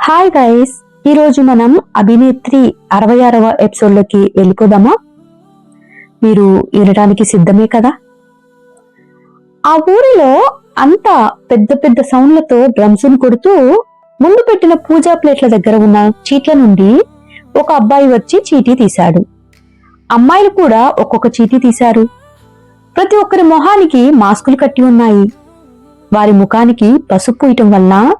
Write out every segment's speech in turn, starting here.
Hi guys ఈరోజు మనం అభినేత్రి అరవై ఆరవ ఎపిసోడ్లోకి వెళ్ళిపోదామా? మీరు వినడానికి సిద్ధమే కదా? ఆ ఊరిలో అంతా పెద్ద పెద్ద సౌండ్లతో డ్రమ్స్ను కొడుతూ ముందు పెట్టిన పూజా ప్లేట్ల దగ్గర ఉన్న చీట్ల నుండి ఒక అబ్బాయి వచ్చి చీటీ తీశాడు. అమ్మాయిలు కూడా ఒక్కొక్క చీటీ తీశారు. ప్రతి ఒక్కరి మొహానికి మాస్కులు కట్టి ఉన్నాయి. వారి ముఖానికి పసుపు పూయటం వల్ల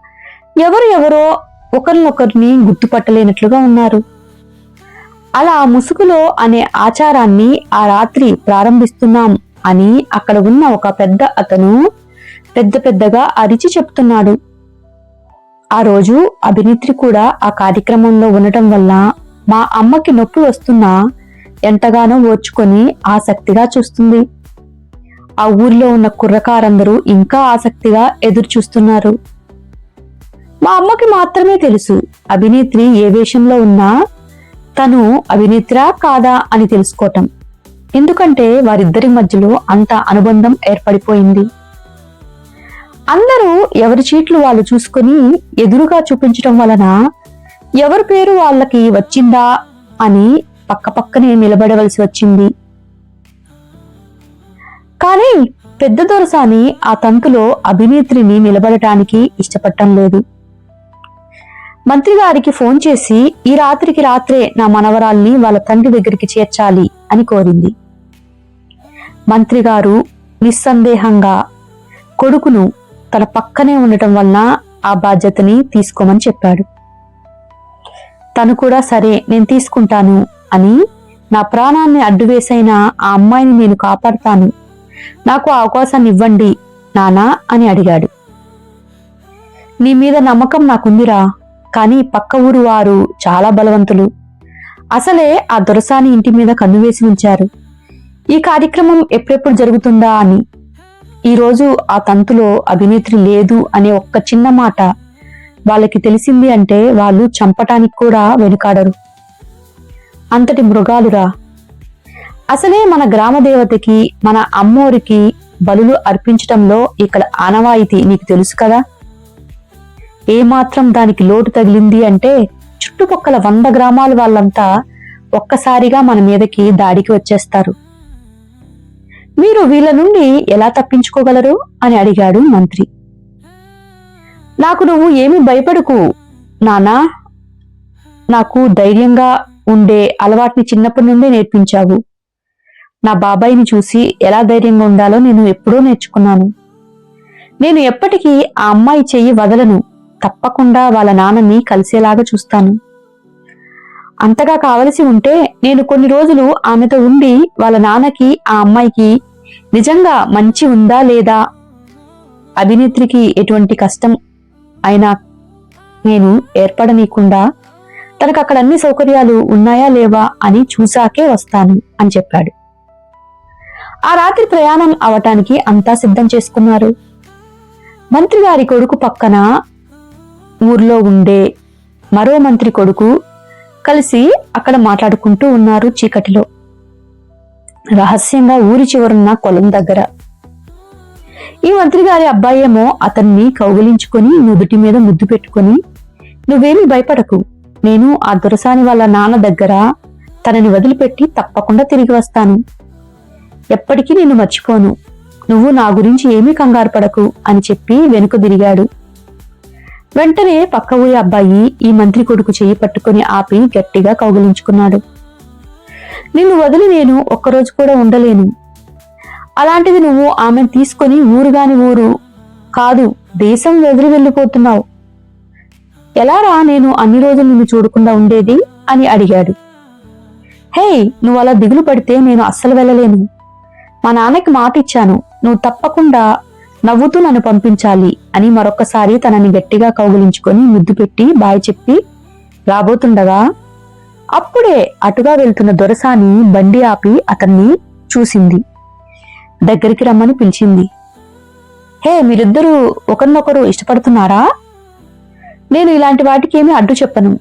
ఎవరు ఎవరో ఒకరినొకరిని గుర్తుపట్టలేనట్లుగా ఉన్నారు. అలా ముసుగులో అనే ఆచారాన్ని ఆ రాత్రి ప్రారంభిస్తున్నాం అని అక్కడ ఉన్న ఒక పెద్ద అతను పెద్ద పెద్దగా అరిచి చెప్తున్నాడు. ఆ రోజు అభినేత్రి కూడా ఆ కార్యక్రమంలో ఉండటం వల్ల మా అమ్మకి నొప్పి వస్తున్నా ఎంతగానో ఓర్చుకొని ఆసక్తిగా చూస్తుంది. ఆ ఊర్లో ఉన్న కుర్రకారందరూ ఇంకా ఆసక్తిగా ఎదురు చూస్తున్నారు మా అమ్మకి మాత్రమే తెలుసు. అభినేత్రి ఏ వేషంలో ఉన్నా తను అభినేత్రా కాదా అని తెలుసుకోవటం. ఎందుకంటే వారిద్దరి మధ్యలో అంత అనుబంధం ఏర్పడిపోయింది. అందరూ ఎవరి చీట్లు వాళ్ళు చూసుకుని ఎదురుగా చూపించటం వలన ఎవరి పేరు వాళ్ళకి వచ్చిందా అని పక్కపక్కనే నిలబడవలసి వచ్చింది. కానీ పెద్ద దొరసాని ఆ తంతులో అభినేత్రిని నిలబడటానికి ఇష్టపడటం లేదు. మంత్రి గారికి ఫోన్ చేసి ఈ రాత్రికి రాత్రే నా మనవరాల్ని వాళ్ళ తండ్రి దగ్గరికి చేర్చాలి అని కోరింది. మంత్రి గారు నిస్సందేహంగా కొడుకును తన పక్కనే ఉండటం వలన ఆ బాధ్యతని తీసుకోమని చెప్పాడు. తను కూడా సరే నేను తీసుకుంటాను అని నా ప్రాణాన్ని అడ్డువేసైన ఆ అమ్మాయిని నేను కాపాడుతాను. నాకు ఆ అవకాశాన్ని ఇవ్వండి నానా అని అడిగాడు. నీ మీద నమ్మకం నాకుందిరా కానీ పక్క ఊరు వారు చాలా బలవంతులు. అసలే ఆ దొరసాని ఇంటి మీద కన్ను వేసి ఉంచారు. ఈ కార్యక్రమం ఎప్పుడెప్పుడు జరుగుతుందా అని. ఈరోజు ఆ తంతులో అభినేత్రి లేదు అనే ఒక్క చిన్న మాట వాళ్ళకి తెలిసింది అంటే వాళ్ళు చంపటానికి కూడా వెనుకాడరు. అంతటి మృగాలురా. అసలే మన గ్రామ దేవతకి మన అమ్మోరికి బలులు అర్పించటంలో ఇక్కడ ఆనవాయితీ నీకు తెలుసు కదా? ఏమాత్రం దానికి లోటు తగిలింది అంటే చుట్టుపక్కల వంద గ్రామాల వాళ్ళంతా ఒక్కసారిగా మన మీదకి దాడికి వచ్చేస్తారు. మీరు వీళ్ళ నుండి ఎలా తప్పించుకోగలరు? అని అడిగాడు మంత్రి. నాకు నువ్వు ఏమి భయపడకు నానా నాకు ధైర్యంగా ఉండే అలవాటుని చిన్నప్పటి నుండే నేర్పించావు. నా బాబాయిని చూసి ఎలా ధైర్యంగా ఉండాలో నేను ఎప్పుడో నేర్చుకున్నాను. నేను ఎప్పటికీ ఆ అమ్మాయి చెయ్యి వదలను. తప్పకుండా వాళ్ళ నాన్నని కలిసేలాగా చూస్తాను. అంతగా కావలసి ఉంటే నేను కొన్ని రోజులు ఆమెతో ఉండి వాళ్ళ నాన్నకి ఆ అమ్మాయికి నిజంగా మంచి ఉందా లేదా? అభినేత్రికి ఎటువంటి కష్టం అయినా నేను ఏర్పడనీయకుండా తనకు అక్కడ అన్ని సౌకర్యాలు ఉన్నాయా లేవా అని చూశాకే వస్తాను అని చెప్పాడు. ఆ రాత్రి ప్రయాణం అవటానికి అంతా సిద్ధం చేసుకున్నారు. మంత్రి గారి కొడుకు పక్కన ఊర్లో ఉండే మరో మంత్రి కొడుకు కలిసి అక్కడ మాట్లాడుకుంటూ ఉన్నారు చీకటిలో. రహస్యంగా ఊరి చివరున్న కొలం దగ్గర. ఈ మంత్రి గారి అబ్బాయేమో అతన్ని కౌగిలించుకొని నుదుటి మీద ముద్దు పెట్టుకొని నువ్వేమి భయపడకు. నేను ఆ దొరసాని వాళ్ళ నాన్న దగ్గర తనని వదిలిపెట్టి తప్పకుండా తిరిగి వస్తాను. ఎప్పటికీ నిన్ను మర్చిపోను. నువ్వు నా గురించి ఏమీ కంగారు పడకు అని చెప్పి వెనుక తిరిగాడు వెంటనే పక్క ఊరి అబ్బాయి ఈ మంత్రి కొడుకు చేయి పట్టుకుని ఆపి గట్టిగా కౌగిలించుకున్నాడు. నిన్ను వదిలి నేను ఒక్కరోజు కూడా ఉండలేను. అలాంటిది నువ్వు ఆమెను తీసుకొని ఊరుగాని ఊరు కాదు దేశం వదిలి వెళ్ళిపోతున్నావు. ఎలారా నేను అన్ని రోజులు నిన్ను చూడకుండా ఉండేది అని అడిగాడు. హే నువ్వు అలా దిగులు పడితే నేను అస్సలు వెళ్ళలేను. మా నాన్నకి మాట ఇచ్చాను నువ్వు తప్పకుండా నవ్వుతూ నన్ను పంపించాలి అని మరొక్కసారి తనని గట్టిగా కౌగిలించుకొని ముద్దు పెట్టి బాయ్ చెప్పి రాబోతుండగా అప్పుడే అటుగా వెళ్తున్న దొరసాని బండి ఆపి అతన్ని చూసింది. దగ్గరికి రమ్మని పిలిచింది. హే మీరిద్దరూ ఒకరినొకరు ఇష్టపడుతున్నారా? నేను ఇలాంటి వాటికి ఏమీ అడ్డు చెప్పను.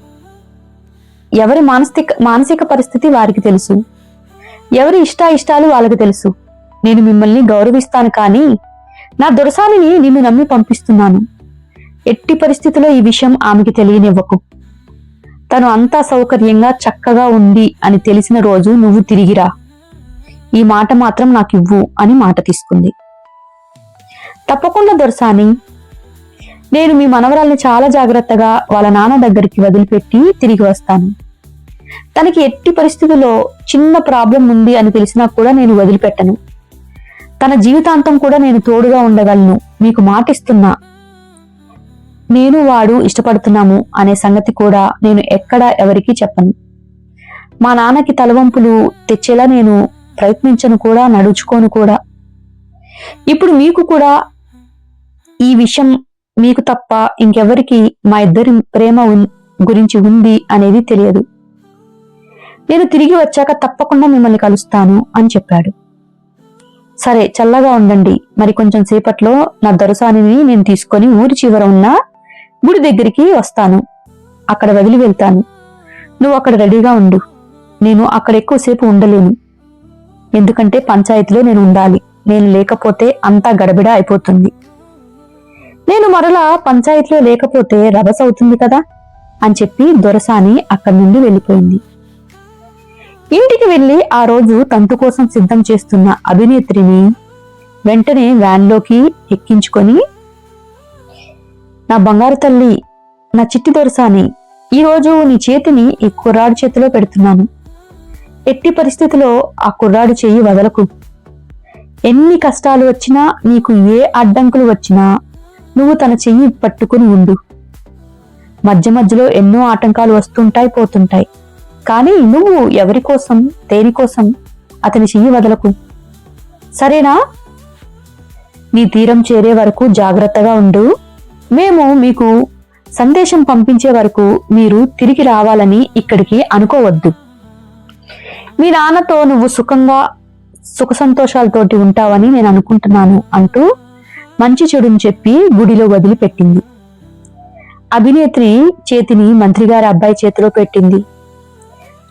ఎవరి మానసిక మానసిక పరిస్థితి వారికి తెలుసు. ఎవరి ఇష్టాయిష్టాలు ఇష్టాలు వాళ్ళకి తెలుసు. నేను మిమ్మల్ని గౌరవిస్తాను కానీ నా దొరసానిని నిన్ను నమ్మి పంపిస్తున్నాను. ఎట్టి పరిస్థితిలో ఈ విషయం ఆమెకి తెలియనివ్వకు. తను అంతా సౌకర్యంగా చక్కగా ఉంది అని తెలిసిన రోజు నువ్వు తిరిగిరా. ఈ మాట మాత్రం నాకు ఇవ్వు అని మాట తీసుకుంది. తప్పకుండా దొరసాని. నేను మీ మనవరాల్ని చాలా జాగ్రత్తగా వాళ్ళ నాన్న దగ్గరికి వదిలిపెట్టి తిరిగి వస్తాను. తనకి ఎట్టి పరిస్థితుల్లో చిన్న ప్రాబ్లం ఉంది అని తెలిసినా కూడా నేను వదిలిపెట్టను. తన జీవితాంతం కూడా నేను తోడుగా ఉండగలను. మీకు మాటిస్తున్నా. నేను వాడు ఇష్టపడుతున్నాము అనే సంగతి కూడా నేను ఎక్కడా ఎవరికీ చెప్పను. మా నాన్నకి తలవంపులు తెచ్చేలా నేను ప్రయత్నించను కూడా నడుచుకోను కూడా. ఇప్పుడు మీకు కూడా ఈ విషయం మీకు తప్ప ఇంకెవరికి మా ఇద్దరి ప్రేమ గురించి ఉంది అనేది తెలియదు. నేను తిరిగి వచ్చాక తప్పకుండా మిమ్మల్ని కలుస్తాను అని చెప్పాడు. సరే చల్లగా ఉండండి. మరి కొంచెం సేపట్లో నా దొరసానిని నేను తీసుకొని ఊరి చివర ఉన్న గుడి దగ్గరికి వస్తాను. అక్కడ వదిలి వెళ్తాను. నువ్వు అక్కడ రెడీగా ఉండు. నేను అక్కడ ఎక్కువసేపు ఉండలేను. ఎందుకంటే పంచాయతీలో నేను ఉండాలి. నేను లేకపోతే అంతా గడబిడ అయిపోతుంది. నేను మరలా పంచాయతీలో లేకపోతే రభస అవుతుంది కదా అని చెప్పి దొరసాని అక్కడి నుండి వెళ్ళిపోయింది. ఇంటికి వెళ్ళి ఆ రోజు తంతు కోసం సిద్ధం చేస్తున్న అభినేత్రిని వెంటనే వ్యాన్లోకి ఎక్కించుకొని నా బంగారు తల్లి నా చిట్టి దొరసాని ఈ రోజు నీ చేతిని ఈ కుర్రాడి చేతిలో పెడుతున్నాను. ఎట్టి పరిస్థితిలో ఆ కుర్రాడి చేయి వదలకు. ఎన్ని కష్టాలు వచ్చినా నీకు ఏ అడ్డంకులు వచ్చినా నువ్వు తన చెయ్యి పట్టుకుని ఉండు. మధ్య మధ్యలో ఎన్నో ఆటంకాలు వస్తుంటాయి పోతుంటాయి. కానీ నువ్వు ఎవరి కోసం దేనికోసం అతని చెయ్యి వదలకు? సరేనా? నీ తీరం చేరే వరకు జాగ్రత్తగా ఉండు. మేము మీకు సందేశం పంపించే వరకు మీరు తిరిగి రావాలని ఇక్కడికి అనుకోవద్దు. మీ నాన్నతో నువ్వు సుఖంగా సుఖ సంతోషాలతోటి ఉంటావని నేను అనుకుంటున్నాను అంటూ మంచి చెడుని చెప్పి గుడిలో వదిలిపెట్టింది. అభినేత్రి చేతిని మంత్రిగారి అబ్బాయి చేతిలో పెట్టింది.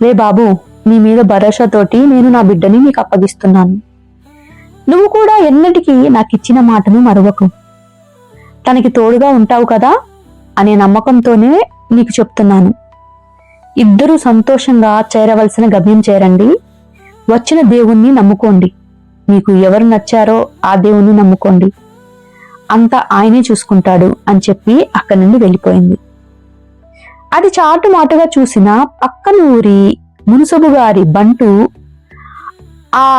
రే బాబు నీ మీద భరోసాతోటి నేను నా బిడ్డని నీకు అప్పగిస్తున్నాను. నువ్వు కూడా ఎన్నటికీ నాకు ఇచ్చిన మాటను మరవకు. తనకి తోడుగా ఉంటావు కదా అనే నమ్మకంతోనే నీకు చెప్తున్నాను. ఇద్దరూ సంతోషంగా చేరవలసిన గమ్యం చేరండి. వచ్చిన దేవుణ్ణి నమ్ముకోండి. మీకు ఎవరు నచ్చారో ఆ దేవుణ్ణి నమ్ముకోండి. అంతా ఆయనే చూసుకుంటాడు అని చెప్పి అక్కడి నుండి వెళ్ళిపోయింది. అది చాటు మాటుగా చూసిన పక్కన ఊరి మునుసబు గారి బంటు ఆ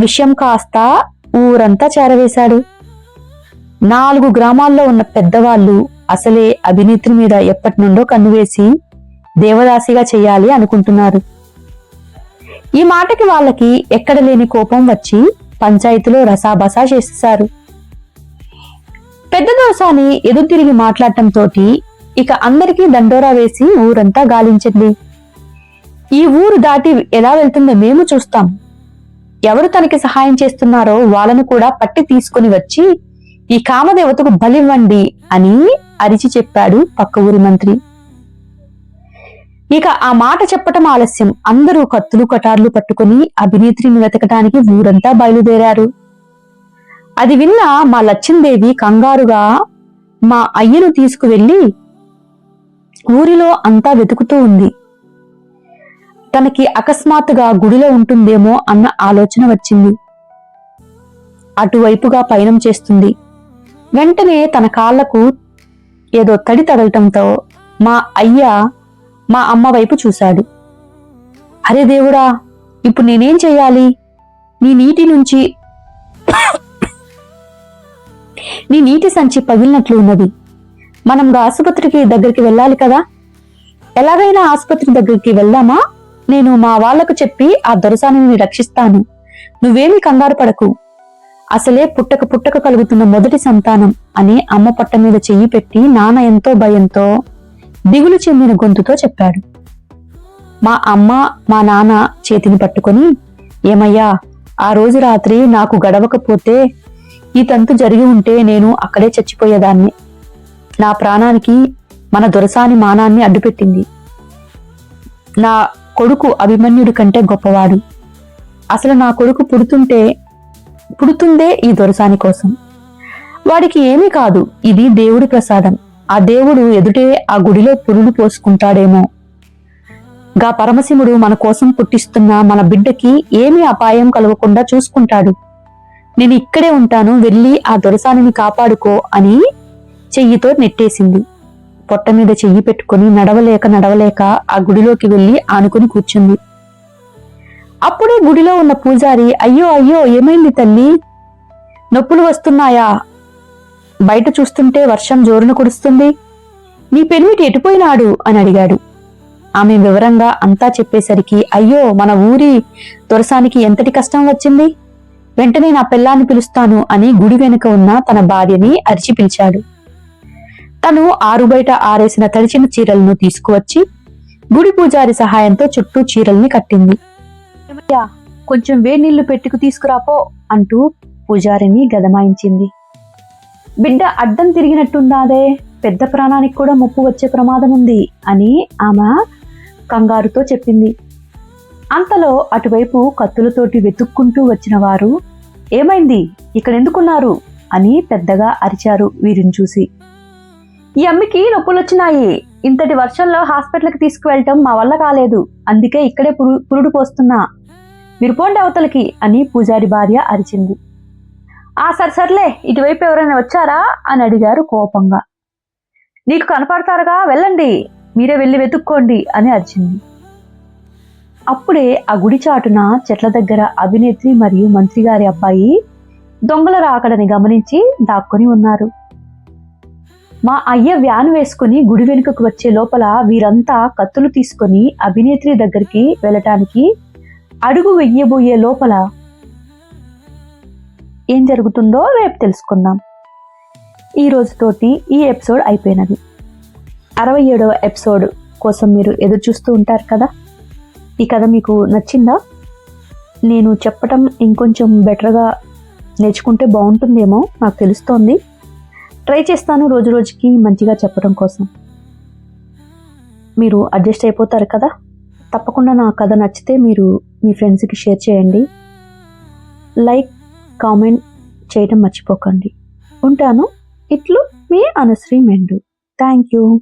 విషయం కాస్త ఊరంతా చేరవేశాడు. నాలుగు గ్రామాల్లో ఉన్న పెద్దవాళ్ళు అసలే అభినేత్రి మీద ఎప్పటి నుండో కన్నువేసి దేవదాసిగా చేయాలి అనుకుంటున్నారు. ఈ మాటకి వాళ్ళకి ఎక్కడ లేని కోపం వచ్చి పంచాయతీలో రసాబసా చేసేశారు. పెద్ద దోసాని ఎదురు తిరిగి మాట్లాడటంతో ఇక అందరికీ దండోరా వేసి ఊరంతా గాలించింది. ఈ ఊరు దాటి ఎలా వెళ్తుందో మేము చూస్తాం. ఎవరు తనకి సహాయం చేస్తున్నారో వాళ్ళను కూడా పట్టి తీసుకుని వచ్చి ఈ కామదేవతకు బలివ్వండి అని అరిచి చెప్పాడు పక్క ఊరి మంత్రి. ఇక ఆ మాట చెప్పటం ఆలస్యం. అందరూ కత్తులు కటార్లు పట్టుకుని అభినేత్రిని వెతకటానికి ఊరంతా బయలుదేరారు. అది విన్న మా లచ్చిందేవి కంగారుగా మా అయ్యను తీసుకువెళ్ళి ఊరిలో అంతా వెతుకుతూ ఉంది. తనకి అకస్మాత్తుగా గుడిలో ఉంటుందేమో అన్న ఆలోచన వచ్చింది. అటువైపుగా పయనం చేస్తుంది. వెంటనే తన కాళ్ళకు ఏదో తడి తగలటంతో మా అయ్య మా అమ్మ వైపు చూశాడు. అరే దేవుడా ఇప్పుడు నేనేం చెయ్యాలి నీ నీటి నుంచి నీ నీటి సంచి పగిలినట్లు ఉన్నది. మనం ఆసుపత్రికి దగ్గరికి వెళ్ళాలి కదా? ఎలాగైనా ఆసుపత్రి దగ్గరికి వెళ్దామా? నేను మా వాళ్ళకు చెప్పి ఆ దొరసానిని రక్షిస్తాను. నువ్వేమీ కంగారు పడకు. అసలే పుట్టక పుట్టక కలుగుతున్న మొదటి సంతానం అని అమ్మ పట్ట మీద చెయ్యి పెట్టి నాన్న ఎంతో భయంతో దిగులు చెందిన గొంతుతో చెప్పాడు. మా అమ్మ మా నాన్న చేతిని పట్టుకొని ఏమయ్యా ఆ రోజు రాత్రి నాకు గడవకపోతే ఈ తంతు జరిగి ఉంటే నేను అక్కడే చచ్చిపోయేదాన్ని. నా ప్రాణానికి మన దొరసాని మానాన్ని అడ్డుపెట్టింది. నా కొడుకు అభిమన్యుడి కంటే గొప్పవాడు. అసలు నా కొడుకు పుడుతుంటే పుడుతుందే ఈ దొరసాని కోసం. వాడికి ఏమీ కాదు ఇది దేవుడి ప్రసాదం. ఆ దేవుడు ఎదుటే ఆ గుడిలో పురుడు పోసుకుంటాడేమో. గా పరమశివుడు మన కోసం పుట్టిస్తున్న మన బిడ్డకి ఏమీ అపాయం కలగకుండా చూసుకుంటాడు. నేను ఇక్కడే ఉంటాను వెళ్ళి ఆ దొరసానిని కాపాడుకో అని చెయ్యితో నెట్టేసింది. పొట్ట మీద చెయ్యి పెట్టుకుని నడవలేక నడవలేక ఆ గుడిలోకి వెళ్ళి ఆనుకుని కూర్చుంది. అప్పుడే గుడిలో ఉన్న పూజారి అయ్యో అయ్యో ఏమైంది తల్లి? నొప్పులు వస్తున్నాయా? బయట చూస్తుంటే వర్షం జోరున కురుస్తుంది. నీ పెనిమిటి ఎటుపోయినాడు? అని అడిగాడు. ఆమె వివరంగా అంతా చెప్పేసరికి అయ్యో మన ఊరి దొరసానికి ఎంతటి కష్టం వచ్చింది? వెంటనే నా పిల్లాన్ని పిలుస్తాను అని గుడి వెనుక ఉన్న తన భార్యని అరిచి పిలిచాడు. తను ఆరు బయట ఆరేసిన తడిచిన చీరలను తీసుకువచ్చి గుడి పూజారి సహాయంతో చుట్టూ చీరల్ని కట్టింది. కొంచెం వేడినీళ్ళు పెట్టుకు తీసుకురాపో అంటూ పూజారిని గదమాయించింది. బిడ్డ అడ్డం తిరిగినట్టున్నాదే పెద్ద ప్రాణానికి కూడా ముప్పు వచ్చే ప్రమాదం ఉంది అని ఆమె కంగారుతో చెప్పింది. అంతలో అటువైపు కత్తులతోటి వెతుక్కుంటూ వచ్చిన వారు ఏమైంది? ఇక్కడ ఎందుకున్నారు అని పెద్దగా అరిచారు వీరిని చూసి. ఈ అమ్మకి నొప్పులు వచ్చినాయి ఇంతటి వర్షంలో హాస్పిటల్కి తీసుకువెళ్ళటం మా వల్ల కాలేదు. అందుకే ఇక్కడే పురు పురుడు పోస్తున్నా. మీరు పోండి అవతలకి అని పూజారి భార్య అరిచింది. ఆ సరే సర్లే ఇటువైపు ఎవరైనా వచ్చారా? అని అడిగారు కోపంగా. నీకు కనపడతారుగా వెళ్ళండి. మీరే వెళ్ళి వెతుక్కోండి అని అరిచింది. అప్పుడే ఆ గుడి చాటున చెట్ల దగ్గర అభినేత్రి మరియు మంత్రి గారి అబ్బాయి దొంగల రాకడని గమనించి దాక్కుని ఉన్నారు. మా అయ్య వ్యాన్ వేసుకుని గుడి వెనుకకు వచ్చే లోపల వీరంతా కత్తులు తీసుకొని అభినేత్రి దగ్గరికి వెళ్ళటానికి అడుగు వెయ్యబోయే లోపల ఏం జరుగుతుందో రేపు తెలుసుకుందాం. ఈ రోజుతోటి ఈ ఎపిసోడ్ అయిపోయినది. అరవై ఏడవ ఎపిసోడ్ కోసం మీరు ఎదురు చూస్తూ ఉంటారు కదా? ఈ కథ మీకు నచ్చిందా? నేను చెప్పటం ఇంకొంచెం బెటర్గా నేర్చుకుంటే బాగుంటుందేమో నాకు తెలుస్తోంది. ట్రై చేస్తాను రోజు రోజుకి మంచిగా చెప్పడం కోసం. మీరు అడ్జస్ట్ అయిపోతారు కదా? తప్పకుండా నా కథ నచ్చితే మీరు మీ ఫ్రెండ్స్కి షేర్ చేయండి. లైక్ కామెంట్ చేయడం మర్చిపోకండి. ఉంటాను. ఇట్లు మీ అనుశ్రీ మెండు. Thank you